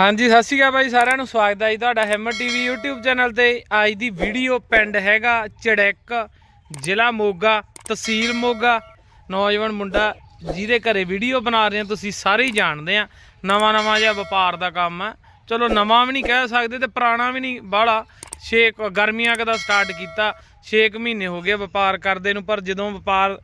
ਹਾਂਜੀ, ਸਤਿ ਸ਼੍ਰੀ ਅਕਾਲ ਬਾਈ, ਸਾਰਿਆਂ ਨੂੰ ਸਵਾਗਤ ਹੈ ਜੀ ਤੁਹਾਡਾ ਹੈਮਰ ਟੀਵੀ YouTube ਚੈਨਲ ਤੇ। ਅੱਜ ਦੀ ਵੀਡੀਓ ਪਿੰਡ ਹੈਗਾ ਚੜੈਕ, ਜ਼ਿਲ੍ਹਾ ਮੋਗਾ, ਤਹਿਸੀਲ ਮੋਗਾ। ਨੌਜਵਾਨ ਮੁੰਡਾ ਜਿਹਦੇ ਘਰੇ ਵੀਡੀਓ ਬਣਾ ਰਹੇ ਆ ਤੁਸੀਂ ਸਾਰੇ ਹੀ ਜਾਣਦੇ ਆ ਨਵਾਂ ਨਵਾਂ ਜਿਹਾ ਵਪਾਰ ਦਾ ਕੰਮ ਆ ਚਲੋ, ਨਵਾਂ ਵੀ ਨਹੀਂ ਕਹਿ ਸਕਦੇ ਤੇ ਪੁਰਾਣਾ ਵੀ ਨਹੀਂ, ਬਾਹਲਾ। ਛੇ ਕੁ- ਗਰਮੀਆਂ ਕਦਾ ਸਟਾਰਟ ਕੀਤਾ। 6 ਮਹੀਨੇ ਹੋ ਗਏ ਵਪਾਰ ਕਰਦੇ ਨੂੰ, ਪਰ ਜਦੋਂ ਵਪਾਰ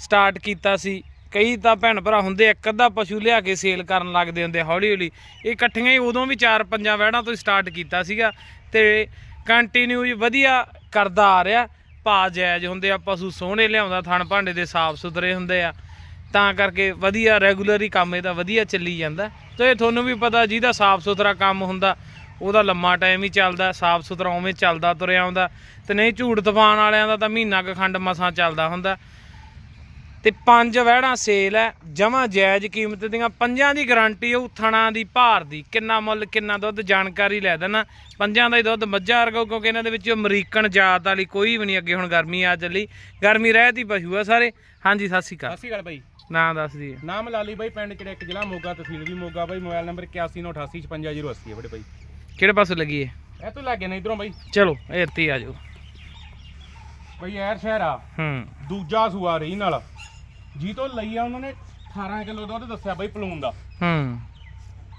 ਸਟਾਰਟ ਕੀਤਾ ਸੀ ਕਈ ਤਾਂ ਭੈਣ ਭਰਾ ਹੁੰਦੇ ਇੱਕ ਅੱਧਾ ਪਸ਼ੂ ਲਿਆ ਕੇ ਸੇਲ ਕਰਨ ਲੱਗਦੇ ਹੁੰਦੇ ਹੌਲੀ ਹੌਲੀ। ਇਹ ਇਕੱਠੀਆਂ ਹੀ ਉਦੋਂ ਵੀ ਚਾਰ ਪੰਜਾਂ ਵਹਿੜਾਂ ਤੋਂ ਸਟਾਰਟ ਕੀਤਾ ਸੀਗਾ ਤੇ ਕੰਟੀਨਿਊ ਹੀ ਵਧੀਆ ਕਰਦਾ ਆ ਰਿਹਾ। ਭਾ ਜਾਇਜ਼ ਹੁੰਦੇ ਆ, ਪਸ਼ੂ ਸੋਹਣੇ ਲਿਆਉਂਦਾ, ਥਣ ਭਾਂਡੇ ਦੇ ਸਾਫ਼ ਸੁਥਰੇ ਹੁੰਦੇ ਆ। ਤਾਂ ਕਰਕੇ ਵਧੀਆ ਰੈਗੂਲਰ ਹੀ ਕੰਮ ਇਹਦਾ ਵਧੀਆ ਚੱਲੀ ਜਾਂਦਾ। ਤੇ ਇਹ ਤੁਹਾਨੂੰ ਵੀ ਪਤਾ ਜਿਹਦਾ ਸਾਫ਼ ਸੁਥਰਾ ਕੰਮ ਹੁੰਦਾ, ਉਹਦਾ ਲੰਮਾ ਟਾਈਮ ਹੀ ਚੱਲਦਾ, ਸਾਫ਼ ਸੁਥਰਾ ਉਵੇਂ ਚੱਲਦਾ ਤੁਰਿਆ ਆਉਂਦਾ। ਤੇ ਨਹੀਂ ਝੂੜ ਤੂਫਾਨ ਵਾਲਿਆਂ ਦਾ ਤਾਂ ਮਹੀਨਾ ਕੁ ਖੰਡ ਮਸਾਂ ਚੱਲਦਾ ਹੁੰਦਾ। ਤੇ ਪੰਜ ਵਹਿੜਾਂ ਸੇਲ ਹੈ ਜਮਾ ਜਾਇਜ਼ ਕੀਮਤ ਦੀਆਂ ਪੰਜਾਂ ਦੀ ਗਾਰੰਟੀ ਉਹ ਥਣਾ ਦੀ ਭਾਰ ਦੀ। ਕਿੰਨਾ ਮੁੱਲ ਕਿੰਨਾ ਦੁੱਧ ਜਾਣਕਾਰੀ ਲੈ ਦੇਣਾ। ਪੰਜਾਂ ਦਾ ਹੀ ਦੁੱਧ ਮੱਝਾਂ ਵਰਗਾ ਕਿਉਂਕਿ ਇਹਨਾਂ ਦੇ ਵਿੱਚ ਅਮਰੀਕਨ ਜਾਤ ਵਾਲੀ ਕੋਈ ਵੀ ਨਹੀਂ ਅੱਗੇ ਹੁਣ ਗਰਮੀ ਆ ਚੱਲੀ। ਗਰਮੀ ਰਹਿਤ ਹੀ ਪਸ਼ੂ ਆ ਸਾਰੇ। ਹਾਂਜੀ ਸਤਿ ਸ਼੍ਰੀ ਅਕਾਲ। ਸਤਿ ਸ਼੍ਰੀ ਅਕਾਲ ਬਾਈ। ਨਾਂ ਦੱਸ ਦਈਏ। ਨਾਮ ਲਾਲੀ ਬਾਈ ਪਿੰਡ ਚੜੈਕ ਜ਼ਿਲ੍ਹਾ? ਮੋਗਾ ਤਹਿਸੀਲ ਵੀ ਮੋਗਾ ਬਾਈ। ਮੋਬਾਈਲ ਨੰਬਰ 8198855080 ਹੈ ਬੜੇ ਬਾਈ। ਕਿਹੜੇ ਪਾਸੇ ਲੱਗੀਏ ਇਹ ਤੋਂ ਲੱਗੇ ਨੇ ਇਧਰੋਂ ਬਾਈ। ਚਲੋ ਇਹ ਇੱਥੇ ਹੀ ਆ ਜਾਓ। ਬਾਈ ਐਰ ਸ਼ਹਿਰ ਆ। ਹੂੰ। ਦੂਜਾ ਸੂਆ ਰਹੀ ਨਾਲ। ਜੀ ਤੋਂ ਲਈ ਆ ਉਹਨਾਂ ਨੇ 18 ਕਿਲੋ ਦੁੱਧ ਦੱਸਿਆ ਬਾਈ ਪਲੂਨ ਦਾ। ਹੂੰ।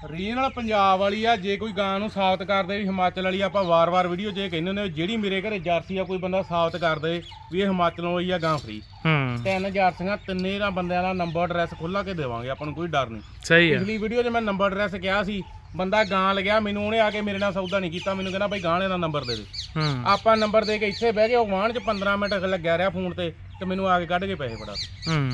ਰੀਜਨਲ ਪੰਜਾਬ ਵਾਲੀ ਆ ਜੇ ਕੋਈ ਗਾਂ ਨੂੰ ਸਾਬਤ ਕਰਦੇ ਵੀ ਹਿਮਾਚਲ ਵਾਲੀ ਆਪਾਂ ਵਾਰ-ਵਾਰ ਵੀਡੀਓ ਇਹ ਕਹਿੰਦੇ ਹੁੰਦੇ ਵੀ ਜਿਹੜੀ ਮੇਰੇ ਘਰੇ ਜਰਸੀ ਆ ਕੋਈ ਬੰਦਾ ਸਾਬਤ ਕਰ ਦੇ ਵੀ ਇਹ ਹਿਮਾਚਲੋਂ ਆਈ ਆ ਗਾਂ ਫਰੀ ਹੂੰ। ਤਿੰਨ ਜਰਸੀਆਂ ਤਿੰਨੇ ਦਾ ਬੰਦਿਆਂ ਦਾ ਨੰਬਰ ਐਡਰੈਸ ਖੁੱਲਾ ਕੇ ਦੇਵਾਂਗੇ ਆਪਾਂ ਨੂੰ ਕੋਈ ਡਰ ਨਹੀਂ। ਸਹੀ ਹੈ ਪਿਛਲੀ ਵੀਡੀਓ 'ਚ ਮੈਂ ਨੰਬਰ ਐਡਰੈਸ ਕਿਹਾ ਸੀ ਬੰਦਾ ਗਾਂ ਲਗਿਆ ਮੈਨੂੰ ਉਹਨੇ ਆ ਕੇ ਮੇਰੇ ਨਾਲ ਸੌਦਾ ਨਹੀਂ ਕੀਤਾ ਮੈਨੂੰ ਕਹਿੰਦਾ ਬਾਈ ਗਾਂ ਵਾਲੇ ਦਾ ਨੰਬਰ ਦੇ ਦੇ। ਹੂੰ। ਆਪਾਂ ਨੰਬਰ ਦੇ ਕੇ ਇੱਥੇ ਬਹਿ ਗਏ ਉਹ ਵਾਹਣ 'ਚ 15 ਮਿੰਟ ਲੱਗਿਆ ਰਿਹਾ ਫੋਨ ਤੇ ਤੇ ਮੈਨੂੰ ਆ ਕੇ ਕੱਢ ਕੇ ਪੈਸੇ ਫੜਾ ਹੂੰ।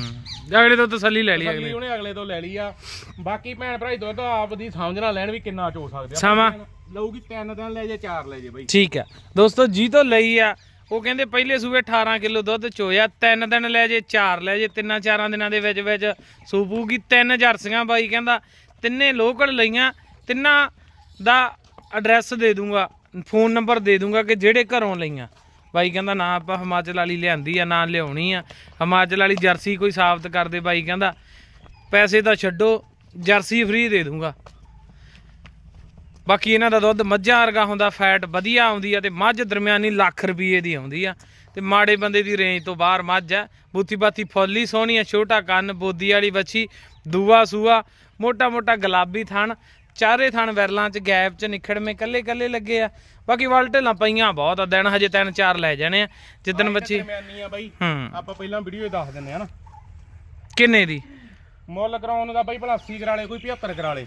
ਅਗਲੇ ਤੋਂ ਤਸੱਲੀ ਲੈ ਲਈ ਅਗਲੀ ਅਗਲੇ। ਉਹਨੇ ਅਗਲੇ ਤੋਂ ਲੈ ਲਈ ਆ। ਬਾਕੀ ਭੈਣ ਭਰਾ ਦੁੱਧ ਆਪ ਦੀ ਸਮਝ ਨਾਲ ਲੈਣ ਵੀ ਕਿੰਨਾ ਚੋ ਸਕਦੇ। ਆ ਸਮਾਂ। ਲਊਗੀ ਤਿੰਨ ਦਿਨ ਲੈ ਜੇ ਚਾਰ ਲੈ ਜੇ ਬਾਈ। ਠੀਕ ਆ। ਦੋਸਤੋ ਜੀ ਤੋਂ ਲਈ ਆ। ਉਹ ਕਹਿੰਦੇ ਪਹਿਲੇ ਸੂਬੇ 18 ਕਿਲੋ ਦੁੱਧ ਚੋਇਆ ਤਿੰਨ ਦਿਨ ਲੈ ਜੇ ਚਾਰ ਲੈ ਜੇ ਤਿੰਨਾਂ ਚਾਰਾਂ ਦਿਨਾਂ ਦੇ ਵਿੱਚ ਵਿੱਚ ਸੂਪੂਗੀ ਤਿੰਨ ਜਰਸੀਆਂ ਬਾਈ ਕਹਿੰਦਾ। ਤਿੰਨੇ ਲੋਕਲ ਲਈਆਂ। ਤਿੰਨਾਂ ਦਾ ਐਡਰੈਸ ਦੇ ਦੂੰਗਾ ਫੋਨ ਨੰਬਰ ਦੇ ਦੂੰਗਾ ਕਿ ਜਿਹੜੇ ਘਰੋਂ ਲਈਆਂ। ਬਾਈ ਕਹਿੰਦਾ, ਨਾ, ਆਪਾਂ ਹਿਮਾਚਲ ਵਾਲੀ ਲਿਆਂਦੀ ਆ, ਨਾ ਲਿਆਉਣੀ ਆ। ਹਿਮਾਚਲ ਵਾਲੀ ਜਰਸੀ ਕੋਈ ਸਾਬਤ ਕਰਦੇ ਬਾਈ ਕਹਿੰਦਾ। ਪੈਸੇ ਤਾਂ ਛੱਡੋ, ਜਰਸੀ ਫ੍ਰੀ ਦੇ ਦੂੰਗਾ। ਬਾਕੀ ਇਹਨਾਂ ਦਾ ਦੁੱਧ ਮੱਝਾਂ ਵਰਗਾ ਹੁੰਦਾ ਫੈਟ ਵਧੀਆ ਆਉਂਦੀ ਆ ਤੇ ਮੱਝ ਦਰਮਿਆਨੀ ਲੱਖ ਰੁਪਏ ਦੀ ਆਉਂਦੀ ਆ। ਤੇ ਮਾੜੇ ਬੰਦੇ ਦੀ ਰੇਂਜ ਤੋਂ ਬਾਹਰ ਮੱਝ ਆ। ਬੂਥੀ ਬਾਤੀ ਫੁੱਲੀ ਸੋਹਣੀ ਆ, ਛੋਟਾ ਕੰਨ, ਬੋਦੀ ਵਾਲੀ ਬੱਚੀ ਦੂਆ ਸੂਆ ਮੋਟਾ ਮੋਟਾ ਗੁਲਾਬੀ ਥਣ। ਚਾਰੇ ਥਣ ਵਿਰਲਾਂ ਚ ਗੈਪ ਚ ਨਿਖੜਵੇਂ ਕੱਲੇ ਕੱਲੇ ਲੱਗੇ ਆ। ਬਾਕੀ ਵਲਟਲਾਂ ਪਈਆਂ ਬਹੁਤ ਆ ਦਿਨ ਹਜੇ ਤਿੰਨ ਚਾਰ ਲੈ ਜਾਣੇ ਆ। ਜਿੱਦਣ ਬੱਚੀ ਦਰਮਿਆਨੀ ਆ ਬਾਈ। ਹੂੰ। ਆਪਾਂ ਪਹਿਲਾਂ ਵੀਡੀਓ 'ਚ ਦੱਸ ਦਿੰਨੇ ਆ ਨਾ। ਕਿੰਨੇ ਦੀ? ਮੁੱਲ ਕਰਾਉਣ ਦਾ ਬਾਈ ਭਲਾ 80 ਕਰਾ ਲੇ ਕੋਈ 75 ਕਰਾ ਲੇ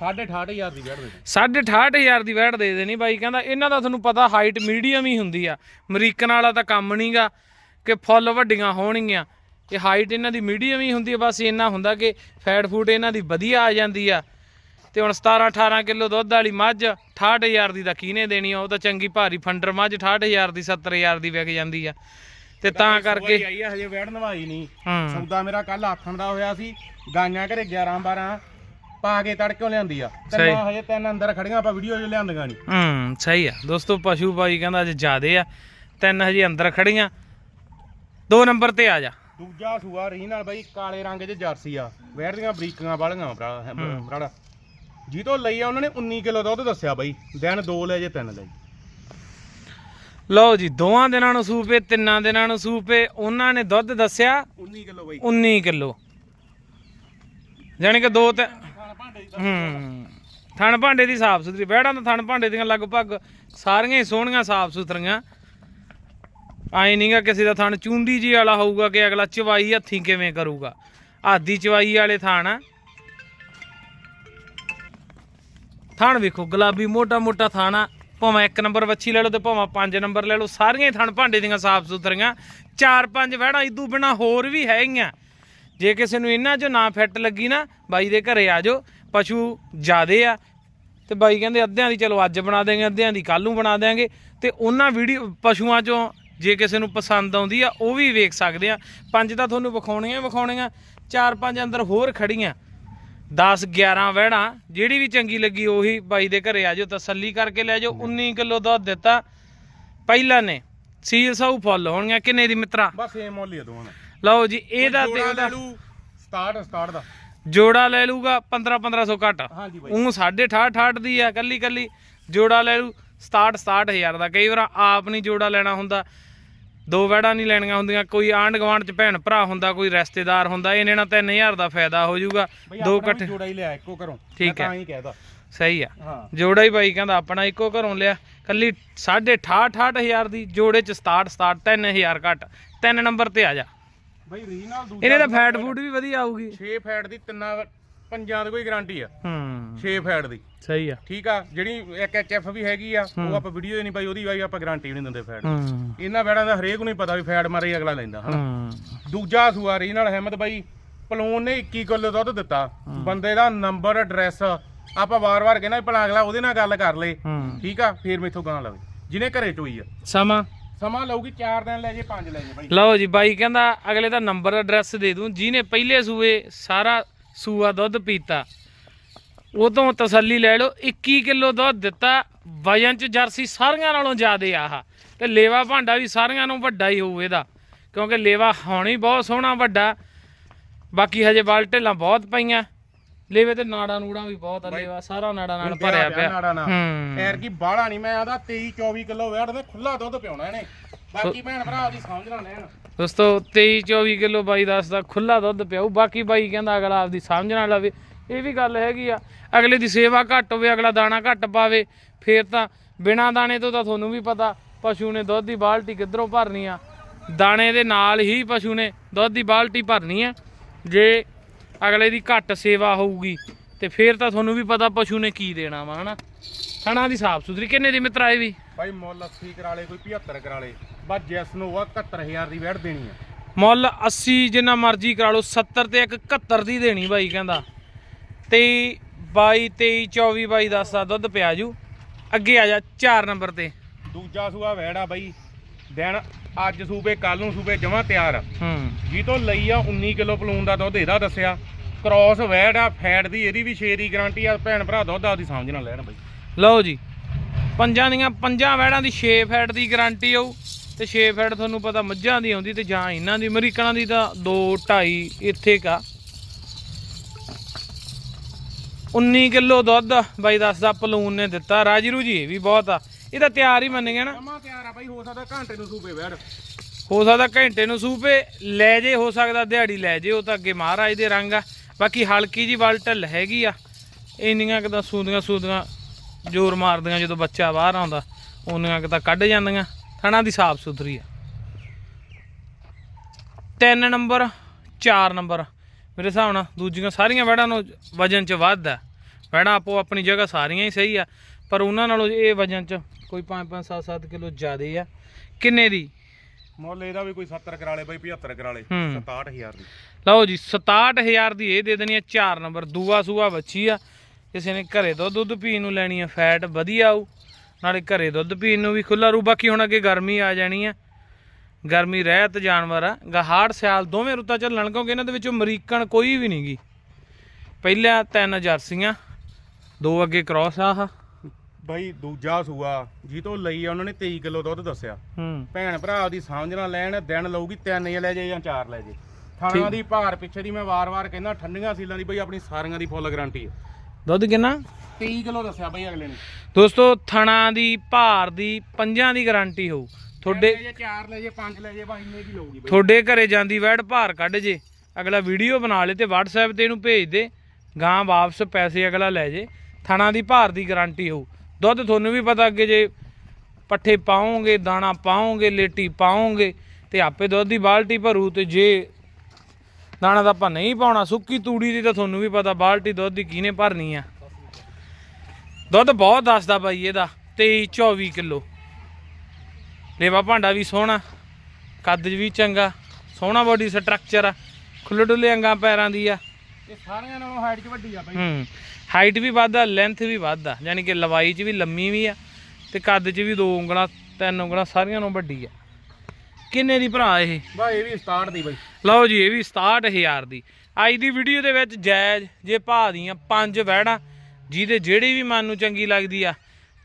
68500 ਦੀ ਵੇੜ ਦੇ ਸਾਢੇ 68000 ਦੀ ਵੈਟ ਦੇ ਦੇਣੀ ਬਾਈ ਕਹਿੰਦਾ ਇਹਨਾਂ ਦਾ ਤੁਹਾਨੂੰ ਪਤਾ ਹਾਈਟ ਮੀਡੀਅਮ ਹੀ ਹੁੰਦੀ ਆ। ਅਮਰੀਕਨ ਵਾਲਾ ਤਾਂ ਕੰਮ ਨਹੀਂਗਾ ਕਿ ਫੁੱਲ ਵੱਡੀਆਂ ਹੋਣਗੀਆਂ। ਇਹ ਹਾਈਟ ਇਹਨਾਂ ਦੀ ਮੀਡੀਅਮ ਹੀ ਹੁੰਦੀ ਆ ਬਸ ਇੰਨਾ ਹੁੰਦਾ ਕਿ ਫੈਟ ਫੂਡ ਇਹਨਾਂ ਦੀ ਵਧੀਆ ਆ ਜਾਂਦੀ ਆ। ਤੇ ਹੁਣ 17 18 ਕਿਲੋ ਦੁੱਧ ਵਾਲੀ ਮੱਝ 68000 ਦੀ ਤਾਂ ਕਿਹਨੇ ਦੇਣੀ ਆ ਉਹ ਤਾਂ ਚੰਗੀ ਭਾਰੀ ਫੰਡਰ ਮੱਝ 68000 ਦੀ 70000 ਦੀ ਵਿਕ ਜਾਂਦੀ ਆ। ਤੇ ਤਾਂ ਕਰਕੇ ਆਈ ਆ ਹਜੇ ਵੇੜ ਨਵਾਈ ਨਹੀਂ। ਸੌਦਾ ਮੇਰਾ ਕੱਲ ਆਖਣ ਦਾ ਹੋਇਆ ਸੀ ਗਾਈਆਂ ਘਰੇ 11 12 ਪਾ ਕੇ ਤੜਕਿਓ ਲਿਆਂਦੀ ਆ। ਤੇ ਸਹੀ। ਨਾ ਹਜੇ ਤਿੰਨ ਅੰਦਰ ਖੜੀਆਂ ਆਪਾਂ ਵੀਡੀਓ 'ਚ ਲਿਆਂਦੀਆਂ ਨਹੀਂ। ਹੂੰ ਸਹੀ ਆ। ਦੋਸਤੋ ਪਸ਼ੂ ਬਾਈ ਕਹਿੰਦਾ ਅੱਜ ਜ਼ਿਆਦੇ ਆ। ਤਿੰਨ ਹਜੇ ਅੰਦਰ ਖੜੀਆਂ। ਦੋ ਨੰਬਰ ਤੇ ਆ ਜਾ। ਦੂਜਾ ਸੂਆ ਰੀ ਨਾਲ ਬਾਈ ਕਾਲੇ ਰੰਗ 'ਚ ਜਰਸੀ ਆ। ਵੇੜ ਦੀਆਂ ਬਰੀਕਾਂ ਵਾਲੀਆਂ ਭਰਾ ਭਰਾੜਾ ਜੀ ਤੋਂ ਲਈ ਆ ਉਹਨਾਂ ਨੇ 19 ਕਿਲੋ ਦੁੱਧ ਦੱਸਿਆ ਬਾਈ। ਦਿਨ ਦੋ ਲੈ ਜੇ ਤਿੰਨ ਲੈ ਜੇ। ਲਓ ਜੀ ਦੋਵਾਂ ਦਿਨਾਂ ਨੂੰ ਸੂਪੇ ਤਿੰਨਾਂ ਦਿਨਾਂ ਨੂੰ ਸੂਪੇ ਉਹਨਾਂ ਨੇ ਦੁੱਧ ਦੱਸਿਆ 19 ਕਿਲੋ ਬਾਈ। 19 ਕਿਲੋ। ਜਾਣੀ ਕਿ ਦੋ ਤੇ ਹੂੰ। ਥਣ ਭਾਂਡੇ ਦੀ ਸਾਫ਼ ਸੁਥਰੀ। ਬਹਿੜਾਂ ਤਾਂ ਥਣ ਭਾਂਡੇ ਦੀਆਂ ਲਗਭਗ ਸਾਰੀਆਂ ਹੀ ਸੋਹਣੀਆਂ ਸਾਫ਼ ਸੁਥਰੀਆਂ। ਆਏ ਨਹੀਂਗਾ ਕਿਸੇ ਦਾ ਥਣ। ਚੁੰਡੀ ਜੀ ਵਾਲਾ ਹੋਊਗਾ ਕਿ ਅਗਲਾ ਚਵਾਈ ਹੱਥੀਂ ਕਿਵੇਂ ਕਰੂਗਾ। ਆਦੀ ਚਵਾਈ ਵਾਲੇ ਥਣ ਆ। ਥਣ ਵੇਖੋ, ਗੁਲਾਬੀ ਮੋਟਾ ਮੋਟਾ ਥਾਣਾ ਆ। ਭਾਵੇਂ ਇੱਕ ਨੰਬਰ ਵੱਛੀ ਲੈ ਲਓ ਤੇ ਭਾਵੇਂ ਪੰਜ ਨੰਬਰ ਲੈ ਲਓ, ਸਾਰੀਆਂ ਹੀ ਥਣ ਭਾਂਡੇ ਦੀਆਂ ਸਾਫ਼ ਸੁਥਰੀਆਂ। ਚਾਰ ਪੰਜ ਵਹਿਣਾ ਇਦੋਂ ਬਿਨਾ ਹੋਰ ਵੀ ਹੈਗੀਆਂ। ਜੇ ਕਿਸੇ ਨੂੰ ਇਹਨਾਂ 'ਚੋਂ ਨਾ ਫਿੱਟ ਲੱਗੀ ਨਾ, ਬਾਈ ਦੇ ਘਰੇ ਆ ਜਾਓ, ਪਸ਼ੂ ਜ਼ਿਆਦੇ ਆ। ਤੇ ਬਾਈ ਕਹਿੰਦੇ ਅੱਧਿਆਂ ਦੀ ਚਲੋ ਅੱਜ ਬਣਾ ਦੇਂਗੇ ਅੱਧਿਆਂ ਦੀ ਕੱਲ ਨੂੰ ਬਣਾ ਦੇਾਂਗੇ ਤੇ ਉਹਨਾਂ ਵੀਡੀਓ ਪਸ਼ੂਆਂ 'ਚੋਂ ਜੇ ਕਿਸੇ ਨੂੰ ਪਸੰਦ ਆਉਂਦੀ ਆ, ਉਹ ਵੀ ਵੇਖ ਸਕਦੇ ਆ। ਪੰਜ ਤਾਂ ਤੁਹਾਨੂੰ ਵਿਖਾਉਣੀਆਂ ਹੀ ਵਿਖਾਉਣੀਆਂ। ਚਾਰ ਪੰਜ ਅੰਦਰ ਹੋਰ ਖੜੀਆਂ। 10 11 ਵਹਿੜਾਂ ਜਿਹੜੀ ਵੀ ਚੰਗੀ ਲੱਗੀ ਉਹੀ ਬਾਈ ਦੇ ਘਰੇ ਆ ਜਾਓ ਤਸੱਲੀ ਕਰਕੇ ਲੈ ਜਾਓ 19 ਕਿਲੋ ਦੁੱਧ ਦਿੱਤਾ ਪਹਿਲਾਂ ਨੇ। ਸੀਲ ਸੌ ਫੁੱਲ ਹੋਣਗੀਆਂ ਕਿੰਨੇ ਦੀ ਮਿੱਤਰਾ? ਬਸ ਸੇਮ ਮੁੱਲ ਹੀ ਆ ਦੋਵਾਂ ਦਾ। ਲਓ ਜੀ ਇਹਦਾ ਤੇ ਉਹਦਾ ਲੈ ਲੂ ਸਟਾਰਟ ਸਟਾਰਟ ਦਾ। ਜੋੜਾ ਲੈ ਲੂਗਾ 15 1500 ਘੱਟ। ਹਾਂਜੀ ਬਾਈ। ਉਹ 68 68 ਦੀ ਆ ਕੱਲੀ ਕੱਲੀ ਜੋੜਾ ਲੈ ਲੂ 67 67000 ਦਾ। ਕਈ ਵਾਰ ਆਪ ਨਹੀਂ ਜੋੜਾ ਲੈਣਾ ਹੁੰਦਾ। ਦੋ ਵੈੜਾਂ ਨਹੀਂ ਲੈਣੀਆਂ ਹੁੰਦੀਆਂ ਕੋਈ ਆਂਢ ਗੁਆਂਢ ਚ ਭੈਣ ਭਰਾ ਹੁੰਦਾ ਕੋਈ ਰਿਸ਼ਤੇਦਾਰ ਹੁੰਦਾ ਇਹਨੇ ਨਾਲ 3000 ਦਾ ਫਾਇਦਾ ਹੋ ਜਾਊਗਾ। ਦੋ ਇਕੱਠੇ ਜੋੜਾ ਹੀ ਲਿਆ ਇੱਕੋ ਘਰੋਂ। ਠੀਕ ਹੈ। ਤਾਂ ਹੀ ਕਹਿਦਾ ਸਹੀ ਆ। ਜੋੜਾ ਹੀ ਬਾਈ ਕਹਿੰਦਾ ਆਪਣਾ ਇੱਕੋ ਘਰੋਂ ਲਿਆ। ਕੱਲੀ 68 ਹਜ਼ਾਰ ਦੀ ਜੋੜੇ ਚ 67 67 3000 ਘੱਟ। ਤਿੰਨ ਨੰਬਰ ਤੇ ਆ ਜਾ। ਬਈ ਰੀਜਨਲ ਦੂਜਾ ਇਹਨੇ ਤਾਂ ਫੈਟ ਫੂਡ ਵੀ ਵਧੀਆ ਆਊਗੀ। 6 ਫੈਟ ਦੀ ਤਿੰਨਾਂ ਪੰਜਾਂ ਦੀ ਕੋਈ ਗਾਰੰਟੀ ਆ। ਹੂੰ। 6 ਫੈਟ ਦੀ। ਸਹੀ ਆ। ਠੀਕ ਆ? ਜਿਹੜੀ ਇੱਕ ਐਚਐਫ ਵੀ ਹੈਗੀ ਆ ਉਹ ਆਪਾਂ ਵੀਡੀਓ ਨਹੀਂ ਪਾਈ ਉਹਦੀ ਬਾਈ ਆਪਾਂ ਗਾਰੰਟੀ ਨਹੀਂ ਦਿੰਦੇ ਫੈਟ ਹੂੰ। ਇਹਨਾਂ ਬੈੜਾਂ ਦਾ ਹਰੇਕ ਨੂੰ ਹੀ ਪਤਾ ਵੀ ਫੈਟ ਮਾਰੇ ਅਗਲਾ ਲੈਂਦਾ ਹਨਾ? ਹੂੰ। ਦੂਜਾ ਸੂਆ ਰੀਜਨਲ ਅਹਿਮਦ ਬਾਈ ਪਲੂਨ ਨੇ 21 ਕਿਲੋ ਦੁੱਧ ਦਿੱਤਾ। ਬੰਦੇ ਦਾ ਨੰਬਰ ਐਡਰੈਸ ਆਪਾਂ ਵਾਰ-ਵਾਰ ਕਹਿੰਦਾ ਭਲਾ ਅਗਲਾ ਉਹਦੇ ਨਾਲ ਗੱਲ ਕਰ ਲੇ। ਠੀਕ ਆ? ਫੇਰ ਮੇਥੋਂ ਗਾਂ ਲਵੇ। ਜਿਹਨੇ ਘਰੇ ਚੋਈ ਆ। ਸਮਾਂ? ਸਮਾਂ ਲਊਗੀ 4 ਦਿਨ ਲੈ ਜੇ 5 ਲੈ ਜੇ ਬਾਈ। ਲਓ ਜੀ ਬਾਈ ਕਹਿੰਦਾ ਅਗਲੇ ਦਾ ਨੰਬਰ ਐਡਰੈਸ ਦੇ ਦੂੰ। ਜਿਹਨੇ ਪਹਿਲੇ ਸੂਏ ਸਾਰਾ ਸੂਆ ਦੁੱਧ ਪੀਤਾ। ਤੋਂ ਤਸੱਲੀ ਲੈ ਲਓ 21 ਕਿਲੋ ਦੁੱਧ ਦਿੱਤਾ ਵਜਨ ਚ ਜਰਸੀ ਸਾਰੀਆਂ ਨਾਲੋਂ ਜ਼ਿਆਦੇ ਆਹ। ਤੇ ਲੇਵਾ ਭਾਂਡਾ ਵੀ ਸਾਰੀਆਂ ਨਾਲੋਂ ਵੱਡਾ ਹੀ ਹੋਊ ਇਹਦਾ ਕਿਉਂਕਿ ਲੇਵਾ ਹੋਣੀ ਬਹੁਤ ਸੋਹਣਾ ਵੱਡਾ ਬਾਕੀ ਹਜੇ ਬਾਲ ਢੇਲਾਂ ਬਹੁਤ ਪਈਆਂ। ਲੇਵੇ ਤੇ ਨਾੜਾ ਨੂੜਾ ਵੀ ਬਹੁਤ ਆ ਲੇਵਾ ਸਾਰਾ ਨਾੜਾ ਨਾਲ ਭਰਿਆ ਪਿਆ ਨਾੜਾ ਨਾਲ? ਐਰ ਕੀ ਬਾਹਲਾ ਨਹੀਂ ਮੈਂ ਆਦਾ 23 24 ਕਿਲੋ ਵੈਟ ਦੇ ਖੁੱਲਾ ਦੁੱਧ ਪਿਉਣਾ ਇਹਨੇ। ਬਾਕੀ ਭੈਣ ਭਰਾ ਉਹਦੀ ਸਮਝ ਨਾ ਲੈਣ। ਦੋਸਤੋ 23 24 ਕਿਲੋ ਬਾਈ ਦੱਸਦਾ ਖੁੱਲਾ ਦੁੱਧ ਪਿਆਊ, ਬਾਕੀ ਬਾਈ ਕਹਿੰਦਾ ਅਗਲਾ ਆਪਦੀ ਸਮਝ ਨਾ ਲਵੇ। ਇਹ ਵੀ ਗੱਲ ਹੈਗੀ ਆ, ਅਗਲੇ ਦੀ ਸੇਵਾ ਘੱਟ ਹੋਵੇ, ਅਗਲਾ ਦਾਣਾ ਘੱਟ ਪਾਵੇ, ਫੇਰ ਤਾਂ ਬਿਨਾ ਦਾਣੇ ਤੋਂ ਤਾਂ ਤੁਹਾਨੂੰ ਵੀ ਪਤਾ, ਪਸ਼ੂ ਨੇ ਦੁੱਧ ਦੀ ਬਾਲਟੀ ਕਿੱਧਰੋਂ ਭਰਨੀ ਆ। ਦਾਣੇ ਦੇ ਨਾਲ ਹੀ ਪਸ਼ੂ ਨੇ ਦੁੱਧ ਦੀ ਬਾਲਟੀ ਭਰਨੀ ਆ। ਜੇ ਅਗਲੇ ਦੀ ਘੱਟ ਸੇਵਾ ਹੋਊਗੀ, ਤੇ ਫੇਰ ਤਾਂ ਤੁਹਾਨੂੰ ਵੀ ਪਤਾ ਪਸ਼ੂ ਨੇ ਕੀ ਦੇਣਾ ਵਾ, ਹਨਾ? ਥਣਾ ਦੀ ਸਾਫ਼ ਸੁਥਰੀ ਕਿੰਨੇ ਦੀ ਮਿੱਤਰਾ ਇਹ ਵੀ? ਬਾਈ ਮੁੱਲ 80 ਕਰਾ ਲੇ ਕੋਈ 75 ਕਰਾ ਲੇ ਬਸ ਜੈਸ ਨੂੰ ਉਹ 71000 ਦੀ ਵੈਟ ਦੇਣੀ ਆ। ਮੁੱਲ 80 ਜਿੰਨਾ ਮਰਜ਼ੀ ਕਰਾ ਲਓ 70 ਤੇ ਇੱਕ 71 ਦੀ ਦੇਣੀ ਬਾਈ ਕਹਿੰਦਾ। 23 22 23 24 22 10 ਦਾ ਦੁੱਧ ਪਿਆ ਜੂ। ਅੱਗੇ ਆ ਜਾ 4 ਨੰਬਰ ਤੇ। ਦੂਜਾ ਸੂਆ ਵੈੜ ਬਾਈ। ਦਿਨ ਅੱਜ ਸੂਬੇ ਕੱਲ ਨੂੰ ਸੂਬੇ ਜਮਾ ਤਿਆਰ। ਆ ਹੂੰ। ਜੀ ਤੋਂ ਲਈ ਆ 19 ਕਿਲੋ ਪਲੂਨ ਦਾ ਦੁੱਧ ਇਹਦਾ ਦੱਸਿਆ। ਕ੍ਰਾਸ ਵੈੜ ਆ ਫੈਟ ਦੀ ਇਹਦੀ ਵੀ 6 ਦੀ ਗਾਰੰਟੀ ਆ। ਭੈਣ ਭਰਾ ਦੁੱਧ ਆਪਦੀ ਸਮਝ ਨਾਲ ਲੈਣ ਬਾਈ। ਲਓ ਜੀ ਪੰਜਾਂ ਦੀਆਂ ਪੰਜਾਂ ਵੈੜਾਂ ਦੀ 6 ਫੈਟ ਦੀ ਗਾਰੰਟੀ ਆਊ ਤੇ 6 ਫੈਟ ਤੁਹਾਨੂੰ ਪਤਾ ਮੱਝਾਂ ਦੀ ਆਉਂਦੀ ਤੇ ਜਾਂ ਇਹਨਾਂ ਦੀ ਅਮਰੀਕਨਾਂ ਦੀ ਤਾਂ 2 2.5 ਇੱਥੇ ਕਾ। 19 ਕਿਲੋ ਦੁੱਧ ਬਾਈ ਦੱਸਦਾ ਪਲੂਨ ਨੇ ਦਿੱਤਾ ਰਾਜੀ ਰੂਜੀ ਇਹ ਵੀ ਬਹੁਤ ਆ। ਇਹ ਤਾਂ ਤਿਆਰ ਹੀ ਮੰਨ ਗਿਆ ਨਾ। ਜਮਾ ਤਿਆਰ ਆ ਬਾਈ ਹੋ ਸਕਦਾ ਘੰਟੇ ਨੂੰ ਸੂਬੇ ਵੈੜ ਹੋ ਸਕਦਾ ਘੰਟੇ ਨੂੰ ਸੂਪੇ ਲੈ ਜੇ ਹੋ ਸਕਦਾ ਦਿਹਾੜੀ ਲੈ ਜੇ ਉਹ ਤਾਂ ਅੱਗੇ ਮਹਾਰਾਜ ਦੇ ਰੰਗ ਆ। ਬਾਕੀ ਹਲਕੀ ਜੀ ਵੱਲ ਢਿੱਲ ਹੈਗੀ ਆ। ਇੰਨੀਆਂ ਕਿਦਾਂ ਸੂਦੀਆਂ ਸੂਦੀਆਂ ਜ਼ੋਰ ਮਾਰਦੀਆਂ ਜਦੋਂ ਬੱਚਾ ਬਾਹਰ ਆਉਂਦਾ ਉਹਨੀਆਂ ਕਿ ਤਾਂ ਕੱਢ ਜਾਂਦੀਆਂ ਥਣਾ ਦੀ ਸਾਫ਼ ਸੁਥਰੀ ਆ। 3 ਨੰਬਰ 4 ਨੰਬਰ। ਮੇਰੇ ਹਿਸਾਬ ਨਾਲ ਦੂਜੀਆਂ ਸਾਰੀਆਂ ਵੜਾਂ ਨੂੰ ਵਜਨ ਚ ਵੱਧ ਆ। ਵੜਾਂ ਆਪੋ ਆਪਣੀ ਜਗ੍ਹਾ ਸਾਰੀਆਂ ਹੀ ਸਹੀ ਆ ਪਰ ਉਹਨਾਂ ਨਾਲੋਂ ਇਹ ਵਜਨ ਚ ਕੋਈ 5-5 7-7 ਕਿਲੋ ਜ਼ਿਆਦੇ ਆ। ਕਿੰਨੇ ਦੀ? ਮੁੱਲ ਇਹਦਾ ਵੀ ਕੋਈ 70 ਕਰਾ ਲੇ ਬਾਈ 75 ਕਰਾ ਲੇ। ਹੂੰ। 67000 ਦੀ। ਲਓ ਜੀ 67000 ਦੀ ਇਹ ਦੇ ਦੇਣੀ ਆ 4 ਨੰਬਰ। ਦੂਆ ਸੂਆ ਬੱਚੀ ਆ। ਕਿਸੇ ਨੇ ਘਰੇ ਦੁੱਧ ਦੁੱਧ ਪੀਣ ਨੂੰ ਲੈਣੀ ਆ ਫੈਟ ਵਧੀਆ ਆਊ। ਨਾਲੇ ਘਰੇ ਦੁੱਧ ਪੀਣ ਨੂੰ ਵੀ ਖੁੱਲਾ ਰੂ ਬਾਕੀ ਹੁਣ ਅੱਗੇ ਗਰਮੀ ਆ ਜਾਣੀ ਆ। ਗਰਮੀ ਰਹਿਤ ਜਾਨਵਰ ਆ। ਗਹਾੜ ਸਿਆਲ ਦੋਵੇਂ ਰੁੱਤਾਂ ਚੱਲਣ ਕਿਉਂਕਿ ਇਹਨਾਂ ਦੇ ਵਿੱਚੋਂ ਅਮਰੀਕਨ ਕੋਈ ਵੀ ਨਹੀਂਗੀ ਪਹਿਲਾਂ ਤਿੰਨ ਜਰਸੀਆਂ ਦੋ ਅੱਗੇ ਕ੍ਰਾਸ ਆ ਆਹ। ਬਾਈ ਦੂਜਾ ਸੂਆ ਜੀ ਤੋਂ ਲਈ ਆ ਉਹਨਾਂ ਨੇ 23 ਕਿਲੋ ਦੁੱਧ ਦੱਸਿਆ। ਹੂੰ। ਭੈਣ ਭਰਾ ਦੀ ਸਮਝ ਨਾਲ ਲੈਣ ਦਿਨ ਲਊਗੀ ਤਿੰਨ ਜਾਂ ਲੈ ਜੇ ਜਾਂ ਚਾਰ ਲੈ ਜੇ। ਥਾਣਾ ਦੀ ਭਾਰ ਪਿੱਛੇ ਦੀ ਮੈਂ ਵਾਰ-ਵਾਰ ਕਹਿੰਦਾ ਠੰਡੀਆਂ ਸੀਲਾਂ ਦੀ ਬਈ ਆਪਣੀ ਸਾਰੀਆਂ ਦੀ ਫੁੱਲ ਗਾਰੰਟੀ ਆ। ਦੁੱਧ ਕਿੰਨਾ? 23 ਕਿਲੋ ਦੱਸਿਆ ਬਈ ਅਗਲੇ ਨੇ। ਦੋਸਤੋ ਥਣਾ ਦੀ ਭਾਰ ਦੀ ਪੰਜਾਂ ਦੀ ਗਾਰੰਟੀ ਹੋਊ। ਤੁਹਾਡੇ ਜੇ ਚਾਰ ਲੈ ਜੇ ਪੰਜ ਲੈ ਜੇ ਬਸ ਇੰਨੇ ਕੀ ਲਊਗੀ ਬਈ। ਤੁਹਾਡੇ ਘਰੇ ਜਾਂਦੀ ਵੈੜ ਭਾਰ ਕੱਢ ਜੇ। ਅਗਲਾ ਵੀਡੀਓ ਬਣਾ ਲੇ ਤੇ WhatsApp ਤੇ ਇਹਨੂੰ ਭੇਜ ਦੇ। ਗਾਂ ਵਾਪਸ ਪੈਸੇ ਅਗਲਾ ਲੈ ਜੇ। ਥਣਾ ਦੀ ਭਾਰ ਦੀ ਗਾਰੰਟੀ ਹੋਊ। ਦੁੱਧ ਤੁਹਾਨੂੰ ਵੀ ਪਤਾ ਅੱਗੇ ਜੇ ਪੱਠੇ ਪਾਓਗੇ ਦਾਣਾ ਪਾਓਗੇ ਲੇਟੀ ਪਾਓਗੇ ਤੇ ਆਪੇ ਦੁੱਧ ਦੀ ਬਾਲਟੀ ਭਰੂ ਤੇ ਜੇ ਦਾਣਾ ਤਾਂ ਆਪਾਂ ਨਹੀਂ ਪਾਉਣਾ ਸੁੱਕੀ ਤੂੜੀ ਦੀ ਤਾਂ ਤੁਹਾਨੂੰ ਵੀ ਪਤਾ ਬਾਲਟੀ ਦੁੱਧ ਦੀ ਕਿਹਨੇ ਭਰਨੀ ਆ। ਦੁੱਧ ਬਹੁਤ ਦੱਸਦਾ ਬਾਈ ਇਹਦਾ 23 24 ਕਿਲੋ। ਲੇਵਾ ਭਾਂਡਾ ਵੀ ਸੋਹਣਾ ਕੱਦ ਵੀ ਚੰਗਾ ਸੋਹਣਾ ਬੋਡੀ ਸਟਰਕਚਰ ਆ ਖੁੱਲੇ ਡੁੱਲੇ ਅੰਗਾਂ ਪੈਰਾਂ ਦੀ ਆ। ਇਹ ਸਾਰਿਆਂ ਨਾਲੋਂ ਹਾਈਟ 'ਚ ਵੱਡੀ ਆ ਬਈ। ਹੂੰ ਹਾਈਟ ਵੀ ਵੱਧ ਆ ਲੈਂਥ ਵੀ ਵੱਧ ਆ ਯਾਨੀ ਕਿ ਲੰਬਾਈ 'ਚ ਵੀ ਲੰਮੀ ਵੀ ਆ ਤੇ ਕੱਦ 'ਚ ਵੀ ਦੋ ਉਂਗਲਾਂ ਤਿੰਨ ਉਂਗਲਾਂ ਸਾਰੀਆਂ ਨਾਲੋਂ ਵੱਡੀ ਆ। ਕਿੰਨੇ ਦੀ ਭਰਾ ਇਹ? ਬਾ ਇਹ ਵੀ ਸਟਾਰਟ ਦੀ ਬਈ। ਲਓ ਜੀ, ਇਹ ਵੀ 67000 ਦੀ। ਅੱਜ ਦੀ ਵੀਡੀਓ ਦੇ ਵਿੱਚ ਜਾਇਜ਼ ਜੇ ਭਾ ਦੀਆਂ ਪੰਜ ਵਹਿੜਾਂ, ਜਿਹਦੇ ਜਿਹੜੀ ਵੀ ਮਨ ਨੂੰ ਚੰਗੀ ਲੱਗਦੀ ਆ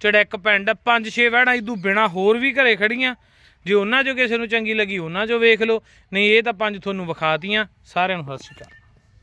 ਚੜੈਕ ਪਿੰਡ, ਪੰਜ ਛੇ ਵਹਿੜਾਂ ਇਦੋਂ ਬਿਨਾ ਹੋਰ ਵੀ ਘਰੇ ਖੜੀਆਂ ਜੇ ਉਹਨਾਂ ਚੋਂ ਕਿਸੇ ਨੂੰ ਚੰਗੀ ਲੱਗੀ, ਉਹਨਾਂ ਚੋਂ ਵੇਖ ਲਓ। ਨਹੀਂ, ਇਹ ਤਾਂ ਪੰਜ ਤੁਹਾਨੂੰ ਵਿਖਾਤੀਆਂ। ਸਾਰਿਆਂ ਨੂੰ ਸਤਿ ਸ਼੍ਰੀ ਅਕਾਲ।